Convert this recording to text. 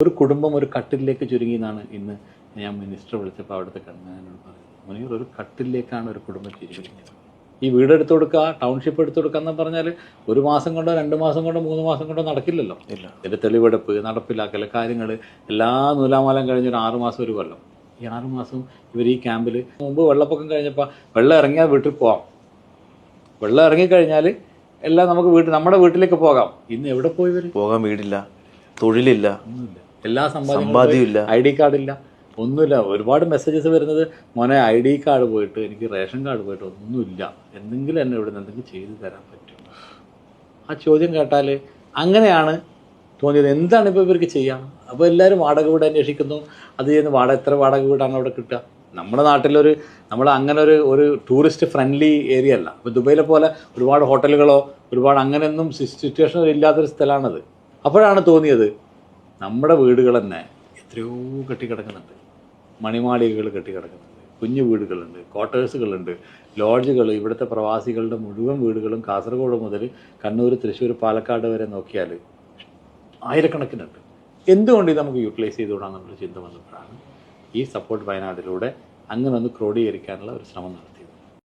ഒരു കുടുംബം ഒരു കട്ടിലേക്ക് ചുരുങ്ങി എന്നാണ് ഇന്ന് ഞാൻ മിനിസ്റ്റർ വിളിച്ചപ്പോൾ അവിടുത്തെ കണ്ണനോട് പറഞ്ഞത് മുനീർ ഒരു കട്ടിലേക്കാണ് ഒരു കുടുംബം ചുരുങ്ങിയത് ഈ വീട് എടുത്തു കൊടുക്കുക ടൗൺഷിപ്പ് എടുത്തു കൊടുക്കുക എന്ന് പറഞ്ഞാൽ ഒരു മാസം കൊണ്ടോ രണ്ട് മാസം കൊണ്ടോ മൂന്ന് മാസം കൊണ്ടോ നടക്കില്ലല്ലോ. ഇല്ല. ഇതിന്റെ തെളിവെടുപ്പ് നടപ്പിലാക്കൽ കാര്യങ്ങൾ എല്ലാ നൂലാമാലം കഴിഞ്ഞൊരു ആറ് മാസം ഒരു കൊല്ലം. ഈ ആറ് മാസം ഇവർ ഈ ക്യാമ്പിൽ മുമ്പ് വെള്ളപ്പൊക്കം കഴിഞ്ഞപ്പോൾ വെള്ളം ഇറങ്ങിയാൽ വീട്ടിൽ പോകാം വെള്ളം ഇറങ്ങിക്കഴിഞ്ഞാൽ എല്ലാം നമുക്ക് വീട്ടിൽ നമ്മുടെ വീട്ടിലേക്ക് പോകാം. ഇന്ന് എവിടെ പോയി വരും പോകാൻ വീടില്ല. തൊഴിലില്ല. ഒന്നുമില്ല. എല്ലാ സമ്പാദ്യവും സമ്പാദ്യം ഇല്ല. ഐ ഡി കാർഡില്ല ഒന്നുമില്ല. ഒരുപാട് മെസ്സേജസ് വരുന്നത് മോനെ ഐ ഡി കാർഡ് പോയിട്ട് എനിക്ക് റേഷൻ കാർഡ് പോയിട്ട് ഒന്നുമില്ല. എന്തെങ്കിലും എന്നെ ഇവിടെ നിന്ന് എന്തെങ്കിലും ചെയ്തു തരാൻ പറ്റും ആ ചോദ്യം കേട്ടാൽ അങ്ങനെയാണ് തോന്നിയത്. എന്താണ് ഇപ്പോൾ ഇവർക്ക് ചെയ്യാം? അപ്പോൾ എല്ലാവരും വാടക വീട് അന്വേഷിക്കുന്നു. അത് ചെയ്യുന്ന വാടക എത്ര വാടക വീടാണ് അവിടെ കിട്ടുക? നമ്മുടെ നാട്ടിലൊരു നമ്മൾ അങ്ങനെ ഒരു ഒരു ടൂറിസ്റ്റ് ഫ്രണ്ട്ലി ഏരിയ അല്ല. അപ്പോൾ ദുബൈയിലെ പോലെ ഒരുപാട് ഹോട്ടലുകളോ ഒരുപാട് അങ്ങനെയൊന്നും സിറ്റുവേഷനോ ഇല്ലാത്തൊരു സ്ഥലമാണത്. അപ്പോഴാണ് തോന്നിയത് നമ്മുടെ വീടുകൾ തന്നെ എത്രയോ കെട്ടിക്കിടക്കുന്നുണ്ട്. മണിമാളികകൾ കെട്ടിക്കിടക്കുന്നുണ്ട്. കുഞ്ഞു വീടുകളുണ്ട് ക്വാർട്ടേഴ്സുകളുണ്ട് ലോഡ്ജുകൾ ഇവിടുത്തെ പ്രവാസികളുടെ മുഴുവൻ വീടുകളും കാസർഗോഡ് മുതൽ കണ്ണൂർ തൃശ്ശൂർ പാലക്കാട് വരെ നോക്കിയാൽ ആയിരക്കണക്കിനുണ്ട്. എന്തുകൊണ്ട് ഇത് നമുക്ക് യൂട്ടിലൈസ് ചെയ്തുകൂടാന്നുള്ള ചിന്ത വന്നപ്പോഴാണ് ഈ സപ്പോർട്ട് വയനാടിലൂടെ അങ്ങനെ ഒന്ന് ക്രോഡീകരിക്കാനുള്ള ഒരു ശ്രമം നടത്തി